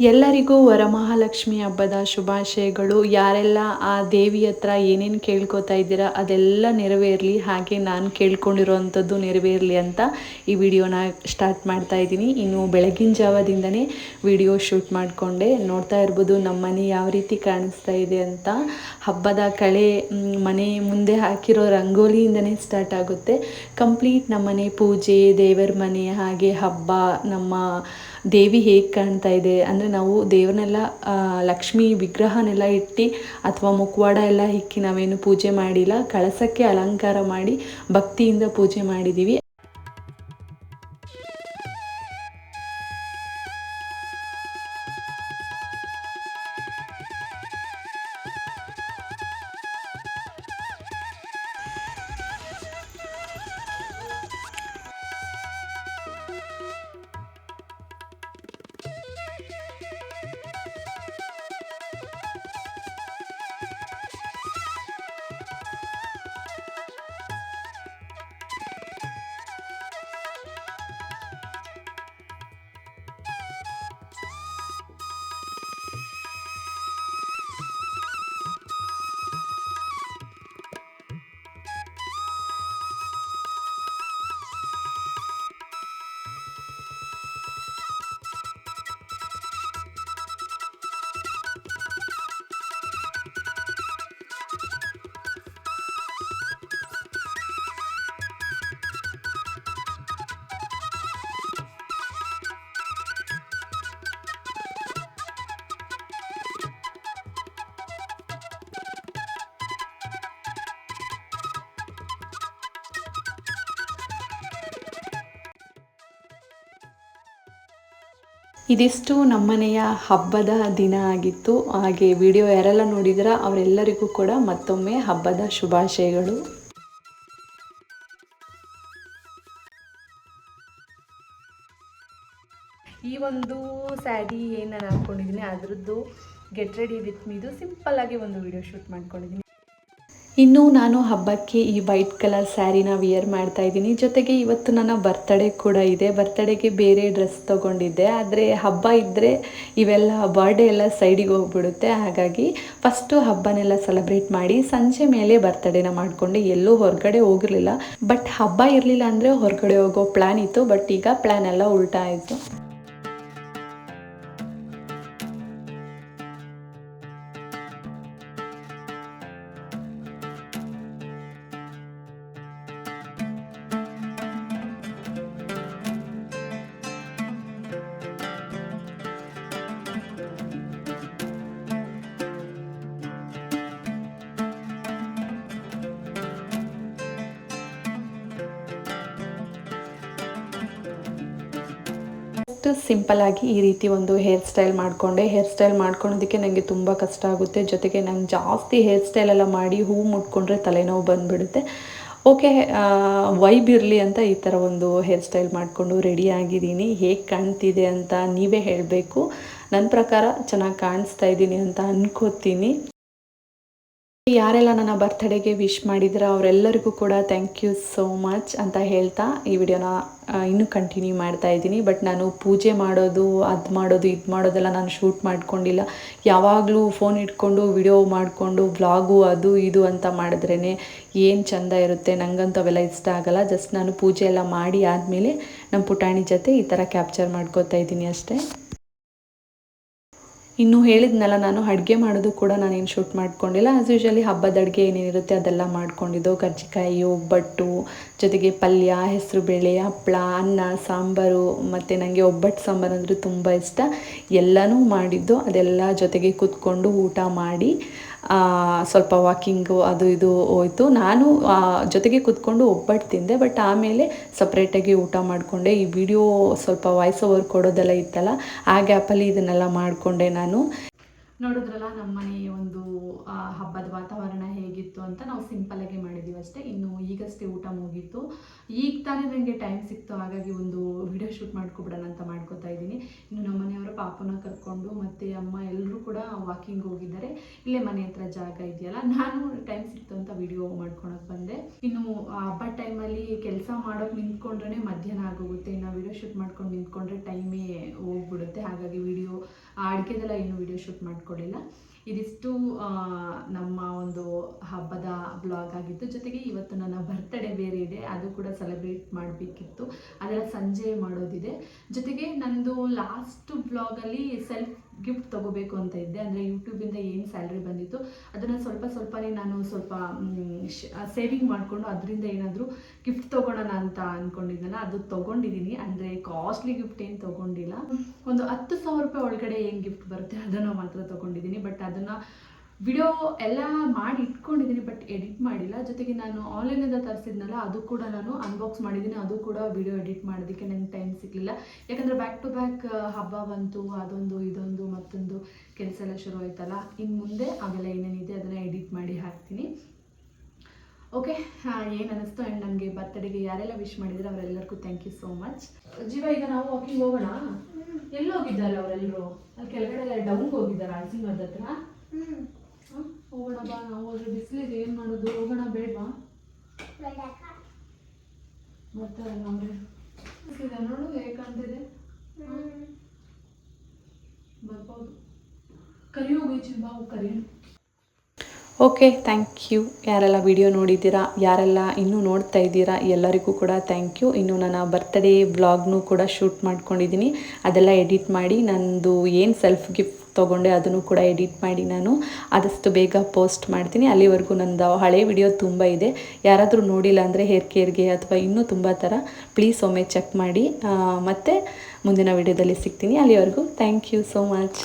ಎಲ್ಲರಿಗೂ ವರಮಹಾಲಕ್ಷ್ಮಿ ಹಬ್ಬದ ಶುಭಾಶಯಗಳು. ಯಾರೆಲ್ಲ ಆ ದೇವಿ ಹತ್ರ ಏನೇನು ಕೇಳ್ಕೊತಾ ಇದ್ದೀರಾ ಅದೆಲ್ಲ ನೆರವೇರಲಿ. ಹಾಗೆ ನಾನು ಕೇಳ್ಕೊಂಡಿರೋವಂಥದ್ದು ನೆರವೇರಲಿ ಅಂತ ಈ ವಿಡಿಯೋನ ಸ್ಟಾರ್ಟ್ ಮಾಡ್ತಾ ಇದ್ದೀನಿ. ಇನ್ನು ಬೆಳಗಿನ ಜಾವದಿಂದನೇ ವಿಡಿಯೋ ಶೂಟ್ ಮಾಡಿಕೊಂಡೆ. ನೋಡ್ತಾ ಇರ್ಬೋದು ನಮ್ಮ ಮನೆ ಯಾವ ರೀತಿ ಕಾಣಿಸ್ತಾ ಇದೆ ಅಂತ. ಹಬ್ಬದ ಕಳೆ ಮನೆ ಮುಂದೆ ಹಾಕಿರೋ ರಂಗೋಲಿಯಿಂದನೇ ಸ್ಟಾರ್ಟ್ ಆಗುತ್ತೆ. ಕಂಪ್ಲೀಟ್ ನಮ್ಮನೆ ಪೂಜೆ, ದೇವರ ಮನೆ, ಹಾಗೆ ಹಬ್ಬ, ನಮ್ಮ ದೇವಿ ಹೇಗೆ ಕಾಣ್ತಾ ಇದೆ ಅಂದರೆ ನಾವು ದೇವ್ರನ್ನೆಲ್ಲ ಲಕ್ಷ್ಮೀ ವಿಗ್ರಹನೆಲ್ಲ ಇಟ್ಟು ಅಥವಾ ಮುಖವಾಡ ಎಲ್ಲ ಇಕ್ಕಿ ನಾವೇನು ಪೂಜೆ ಮಾಡಿಲ್ಲ, ಕಳಸಕ್ಕೆ ಅಲಂಕಾರ ಮಾಡಿ ಭಕ್ತಿಯಿಂದ ಪೂಜೆ ಮಾಡಿದ್ದೀವಿ ಇದಿಷ್ಟು ನಮ್ಮನೆಯ ಹಬ್ಬದ ದಿನ ಆಗಿತ್ತು. ಹಾಗೆ ವಿಡಿಯೋ ಯಾರೆಲ್ಲ ನೋಡಿದ್ರ ಅವರೆಲ್ಲರಿಗೂ ಕೂಡ ಮತ್ತೊಮ್ಮೆ ಹಬ್ಬದ ಶುಭಾಶಯಗಳು. ಈ ಒಂದು ಸ್ಯಾರಿ ಏನು ನಾನು ಹಾಕ್ಕೊಂಡಿದ್ದೀನಿ ಅದರದ್ದು ಗೆಟ್ ರೆಡಿ ವಿತ್ ಮೀದು ಸಿಂಪಲ್ಲಾಗಿ ಒಂದು ವಿಡಿಯೋ ಶೂಟ್ ಮಾಡ್ಕೊಂಡಿದ್ದೀನಿ. ಇನ್ನು ನಾನು ಹಬ್ಬಕ್ಕೆ ಈ ವೈಟ್ ಕಲರ್ ಸ್ಯಾರಿನ ವಿಯರ್ ಮಾಡ್ತಾ ಇದ್ದೀನಿ. ಜೊತೆಗೆ ಇವತ್ತು ನನ್ನ ಬರ್ತಡೇ ಕೂಡ ಇದೆ. ಬರ್ತಡೇಗೆ ಬೇರೆ ಡ್ರೆಸ್ ತೊಗೊಂಡಿದ್ದೆ. ಆದರೆ ಹಬ್ಬ ಇದ್ದರೆ ಇವೆಲ್ಲ ಬರ್ಡೇ ಎಲ್ಲ ಸೈಡಿಗೆ ಹೋಗ್ಬಿಡುತ್ತೆ. ಹಾಗಾಗಿ ಫಸ್ಟು ಹಬ್ಬನೆಲ್ಲ ಸೆಲೆಬ್ರೇಟ್ ಮಾಡಿ ಸಂಜೆ ಮೇಲೆ ಬರ್ತಡೇನ ಮಾಡಿಕೊಂಡು ಎಲ್ಲೂ ಹೊರಗಡೆ ಹೋಗಿರಲಿಲ್ಲ. ಬಟ್ ಹಬ್ಬ ಇರಲಿಲ್ಲ ಅಂದರೆ ಹೊರಗಡೆ ಹೋಗೋ ಪ್ಲ್ಯಾನ್ ಇತ್ತು. ಬಟ್ ಈಗ ಪ್ಲ್ಯಾನ್ ಎಲ್ಲ ಉಲ್ಟಾ ಆಯಿತು. ಸಿಂಪಲ್ ಆಗಿ ಈ ರೀತಿ ಒಂದು ಹೇರ್ ಸ್ಟೈಲ್ ಮಾಡಿಕೊಂಡೆ. ಹೇರ್ ಸ್ಟೈಲ್ ಮಾಡ್ಕೊಳೋದಕ್ಕೆ ನನಗೆ ತುಂಬ ಕಷ್ಟ ಆಗುತ್ತೆ. ಜೊತೆಗೆ ನಂಗೆ ಜಾಸ್ತಿ ಹೇರ್ ಸ್ಟೈಲ್ ಎಲ್ಲ ಮಾಡಿ ಹೂ ಮುಟ್ಕೊಂಡ್ರೆ ತಲೆನೋವು ಬಂದುಬಿಡುತ್ತೆ. ಓಕೆ ವೈಬ್ ಇರಲಿ ಅಂತ ಈ ಥರ ಒಂದು ಹೇರ್ ಸ್ಟೈಲ್ ಮಾಡಿಕೊಂಡು ರೆಡಿ ಆಗಿದ್ದೀನಿ. ಹೇಗೆ ಕಾಣ್ತಿದೆ ಅಂತ ನೀವೇ ಹೇಳಬೇಕು. ನನ್ನ ಪ್ರಕಾರ ಚೆನ್ನಾಗಿ ಕಾಣಿಸ್ತಾ ಇದ್ದೀನಿ ಅಂತ ಅನ್ಕೋತೀನಿ. ಯಾರೆಲ್ಲ ನನ್ನ ಬರ್ತ್ಡೇಗೆ ವಿಶ್ ಮಾಡಿದ್ರೆ ಅವರೆಲ್ಲರಿಗೂ ಕೂಡ ಥ್ಯಾಂಕ್ ಯು ಸೋ ಮಚ್ ಅಂತ ಹೇಳ್ತಾ ಈ ವಿಡಿಯೋನ ಇನ್ನೂ ಕಂಟಿನ್ಯೂ ಮಾಡ್ತಾ ಇದ್ದೀನಿ. ಬಟ್ ನಾನು ಪೂಜೆ ಮಾಡೋದು, ಅದು ಮಾಡೋದು, ಇದು ಮಾಡೋದೆಲ್ಲ ನಾನು ಶೂಟ್ ಮಾಡ್ಕೊಂಡಿಲ್ಲ. ಯಾವಾಗಲೂ ಫೋನ್ ಇಟ್ಕೊಂಡು ವಿಡಿಯೋ ಮಾಡಿಕೊಂಡು ವ್ಲಾಗು ಅದು, ಇದು ಅಂತ ಮಾಡಿದ್ರೇ ಏನು ಚೆಂದ ಇರುತ್ತೆ ನನಗಂತೂ ಅವೆಲ್ಲ ಇಷ್ಟ ಆಗಲ್ಲ. ಜಸ್ಟ್ ನಾನು ಪೂಜೆ ಎಲ್ಲ ಮಾಡಿ ಆದಮೇಲೆ ನಮ್ಮ ಪುಟಾಣಿ ಜೊತೆ ಈ ಥರ ಕ್ಯಾಪ್ಚರ್ ಮಾಡ್ಕೋತಾ ಇದ್ದೀನಿ ಅಷ್ಟೇ. ಇನ್ನು ಹೇಳಿದ್ನಲ್ಲ, ನಾನು ಅಡುಗೆ ಮಾಡೋದು ಕೂಡ ನಾನೇನು ಶೂಟ್ ಮಾಡ್ಕೊಂಡಿಲ್ಲ. ಆ್ಯಸ್ ಯೂಶಲಿ ಹಬ್ಬದ ಅಡುಗೆ ಏನೇನಿರುತ್ತೆ ಅದೆಲ್ಲ ಮಾಡ್ಕೊಂಡಿದ್ದು. ಕರ್ಜಿಕಾಯಿ, ಒಬ್ಬಟ್ಟು, ಜೊತೆಗೆ ಪಲ್ಯ ಹೆಸರು ಬೇಳೆ ಹಪ್ಪಳ ಅನ್ನ, ಸಾಂಬಾರು, ಮತ್ತು ನನಗೆ ಒಬ್ಬಟ್ಟು ಸಾಂಬಾರು ಅಂದರೆ ತುಂಬ ಇಷ್ಟ. ಎಲ್ಲನೂ ಮಾಡಿದ್ದು. ಅದೆಲ್ಲ ಜೊತೆಗೆ ಕೂತ್ಕೊಂಡು ಊಟ ಮಾಡಿ ಸ್ವಲ್ಪ ವಾಕಿಂಗು ಅದು ಇದು ಹೋಯ್ತು. ನಾನು ಜೊತೆಗೆ ಕೂತ್ಕೊಂಡು ಒಬ್ಬಟ್ಟು ತಿಂದೆ ಬಟ್ ಆಮೇಲೆ ಸಪ್ರೇಟಾಗಿ ಊಟ ಮಾಡಿಕೊಂಡೆ. ಈ ವಿಡಿಯೋ ಸ್ವಲ್ಪ ವಾಯ್ಸ್ ಓವರ್ ಕೊಡೋದೆಲ್ಲ ಇತ್ತಲ್ಲ, ಆ ಗ್ಯಾಪಲ್ಲಿ ಇದನ್ನೆಲ್ಲ ಮಾಡಿಕೊಂಡೆ ನಾನು. ನೋಡಿದ್ರಲ್ಲ ನಮ್ಮ ಮನೆ ಒಂದು ಹಬ್ಬದ ವಾತಾವರಣ ಹೇಗಿತ್ತು ಅಂತ ನಾವು ಸಿಂಪಲ್ಲಾಗಿ ಮಾಡಿದ್ದೀವಿ ಅಷ್ಟೇ. ಇನ್ನು ಈಗಷ್ಟೇ ಊಟ ಮುಗೀತು. ಈಗ ತಾನೇ ನನಗೆ ಟೈಮ್ ಸಿಕ್ತು, ಹಾಗಾಗಿ ಒಂದು ವಿಡಿಯೋ ಶೂಟ್ ಮಾಡ್ಕೊಬಿಡೋಣ ಅಂತ ಮಾಡ್ಕೋತಾ ಇದ್ದೀನಿ. ಇನ್ನು ನಮ್ಮ ಮನೆಯವರ ಪಾಪನ ಕರ್ಕೊಂಡು ಮತ್ತು ಅಮ್ಮ ಎಲ್ಲರೂ ಕೂಡ ವಾಕಿಂಗ್ ಹೋಗಿದ್ದಾರೆ. ಇಲ್ಲೇ ಮನೆ ಹತ್ರ ಜಾಗ ಇದೆಯಲ್ಲ, ನಾನು ಟೈಮ್ ಸಿಕ್ತು ಅಂತ ವಿಡಿಯೋ ಮಾಡ್ಕೊಳಕ್ಕೆ ಬಂದೆ. ಇನ್ನು ಹಬ್ಬ ಟೈಮಲ್ಲಿ ಕೆಲಸ ಮಾಡೋಕೆ ನಿಂತ್ಕೊಂಡ್ರೆ ಮಧ್ಯಾಹ್ನ ಆಗೋಗುತ್ತೆ. ಇನ್ನು ವಿಡಿಯೋ ಶೂಟ್ ಮಾಡ್ಕೊಂಡು ನಿಂತ್ಕೊಂಡ್ರೆ ಟೈಮೇ ಹೋಗ್ಬಿಡುತ್ತೆ. ಹಾಗಾಗಿ ವಿಡಿಯೋ ಆ ಅಡುಗೆದೆಲ್ಲ ಇನ್ನೂ ವಿಡಿಯೋ ಶೂಟ್ ಮಾಡ್ಕೊಳ್ಳಿಲ್ಲ ಇದಿಷ್ಟು ನಮ್ಮ ಒಂದು ಹಬ್ಬದ ಬ್ಲಾಗ್ ಆಗಿತ್ತು ಜೊತೆಗೆ ಇವತ್ತು ನನ್ನ ಬರ್ತ್ಡೇ ಬೇರೆ ಇದೆ. ಅದು ಕೂಡ ಸೆಲೆಬ್ರೇಟ್ ಮಾಡಬೇಕಿತ್ತು. ಅದೆಲ್ಲ ಸಂಜೆ ಮಾಡೋದಿದೆ. ಜೊತೆಗೆ ನಂದು ಲಾಸ್ಟ್ ಬ್ಲಾಗಲ್ಲಿ ಸೆಲ್ಫ್ ಗಿಫ್ಟ್ ತೊಗೋಬೇಕು ಅಂತ ಇದ್ದೆ. ಅಂದರೆ ಯೂಟ್ಯೂಬಿಂದ ಏನು ಸ್ಯಾಲ್ರಿ ಬಂದಿತ್ತು, ಅದನ್ನು ಸ್ವಲ್ಪ ಸ್ವಲ್ಪನೇ ನಾನು ಸ್ವಲ್ಪ ಸೇವಿಂಗ್ ಮಾಡಿಕೊಂಡು ಅದರಿಂದ ಏನಾದರೂ ಗಿಫ್ಟ್ ತೊಗೊಳೋಣ ಅಂತ ಅಂದ್ಕೊಂಡಿದ್ದೆನಲ್ಲ ಅದು ತೊಗೊಂಡಿದ್ದೀನಿ ಅಂದರೆ ಕಾಸ್ಟ್ಲಿ ಗಿಫ್ಟ್ ಏನು ತೊಗೊಂಡಿಲ್ಲ. ಒಂದು ಹತ್ತು ಸಾವಿರ ರೂಪಾಯಿ ಒಳಗಡೆ ಏನು ಗಿಫ್ಟ್ ಬರುತ್ತೆ ಅದನ್ನು ಮಾತ್ರ ತೊಗೊಂಡಿದ್ದೀನಿ ಬಟ್ ಅದನ್ನು ವಿಡಿಯೋ ಎಲ್ಲ ಮಾಡಿ ಇಟ್ಕೊಂಡಿದ್ದೀನಿ ಬಟ್ ಎಡಿಟ್ ಮಾಡಿಲ್ಲ. ಜೊತೆಗೆ ನಾನು ಆನ್ಲೈನಿಂದ ತರಿಸಿದ್ನಲ್ಲ, ಅದು ಕೂಡ ನಾನು ಅನ್ಬಾಕ್ಸ್ ಮಾಡಿದ್ದೀನಿ ಅದು ಕೂಡ ವಿಡಿಯೋ ಎಡಿಟ್ ಮಾಡೋದಕ್ಕೆ ನನಗೆ ಟೈಮ್ ಸಿಗಲಿಲ್ಲ. ಯಾಕಂದರೆ ಬ್ಯಾಕ್ ಟು ಬ್ಯಾಕ್ ಹಬ್ಬ ಬಂತು, ಅದೊಂದು, ಇದೊಂದು, ಮತ್ತೊಂದು ಕೆಲಸ ಎಲ್ಲ ಶುರು ಆಯ್ತಲ್ಲ. ಇನ್ನು ಮುಂದೆ ಆಮೇಲೆ ಏನೇನಿದೆ ಅದನ್ನು ಎಡಿಟ್ ಮಾಡಿ ಹಾಕ್ತೀನಿ. ಓಕೆ ಏನು ಅನ್ನಿಸ್ತು ಆ್ಯಂಡ್ ನನಗೆ ಬರ್ತಡೆಗೆ ಯಾರೆಲ್ಲ ವಿಶ್ ಮಾಡಿದ್ರೆ ಅವರೆಲ್ಲರಿಗೂ ಥ್ಯಾಂಕ್ ಯು ಸೋ ಮಚ್ ಜೀವ, ಈಗ ನಾವು ವಾಕಿಂಗ್ ಹೋಗೋಣ? ಎಲ್ಲ ಹೋಗಿದ್ದಾರೆ ಅವರೆಲ್ಲರೂ ಅಲ್ಲಿ ಕೆಳಗಡೆ ಡೌನ್ಗೆ ಹೋಗಿದ್ದಾರೆ ಆಲ್ಸಿಂಗದ ಹತ್ರ? ಹೋಗೋಣ ಬಾ, ನಾವು ಹೋದ್ರೆ ಬಿಸಿಲಿಗೆ ಏನು ಮಾಡೋದು? ಹೋಗೋಣ ಬೇಡವಾ ಬರ್ತಾರೆ ನಮಗೆ ಬಿಸಿಲಿದೆ ನೋಡು, ಹೇಗೆ ಕಾಣ್ತಿದೆ? ಬರ್ಬೋದು. ಕರಿ ಹೋಗಿ ಬಾ ಕರಿಯೋಣ ಓಕೆ ಥ್ಯಾಂಕ್ ಯು ಯಾರೆಲ್ಲ ವಿಡಿಯೋ ನೋಡಿದ್ದೀರಾ, ಯಾರೆಲ್ಲ ಇನ್ನೂ ನೋಡ್ತಾ ಇದ್ದೀರಾ, ಎಲ್ಲರಿಗೂ ಕೂಡ ಥ್ಯಾಂಕ್ ಯು ಇನ್ನು ನಾನು ಬರ್ತ್ಡೇ ವ್ಲಾಗ್ನೂ ಕೂಡ ಶೂಟ್ ಮಾಡ್ಕೊಂಡಿದ್ದೀನಿ. ಅದೆಲ್ಲ ಎಡಿಟ್ ಮಾಡಿ, ನಂದು ಏನು ಸೆಲ್ಫ್ ಗಿಫ್ಟ್ ತೊಗೊಂಡೆ ಅದನ್ನು ಕೂಡ ಎಡಿಟ್ ಮಾಡಿ ನಾನು. ಆದಷ್ಟು ಬೇಗ ಪೋಸ್ಟ್ ಮಾಡ್ತೀನಿ. ಅಲ್ಲಿವರೆಗೂ ನಂದು ಹಳೆ ವಿಡಿಯೋ ತುಂಬ ಇದೆ. ಯಾರಾದರೂ ನೋಡಿಲ್ಲ ಅಂದರೆ ಹೇರ್ ಕೇರ್ಗೆ ಅಥವಾ ಇನ್ನೂ ತುಂಬ ಥರ ಪ್ಲೀಸ್ ಒಮ್ಮೆ ಚೆಕ್ ಮಾಡಿ. ಮತ್ತು ಮತ್ತೆ ಮುಂದಿನ ವಿಡಿಯೋದಲ್ಲಿ ಸಿಗ್ತೀನಿ. ಅಲ್ಲಿವರೆಗೂ ಥ್ಯಾಂಕ್ ಯು ಸೋ ಮಚ್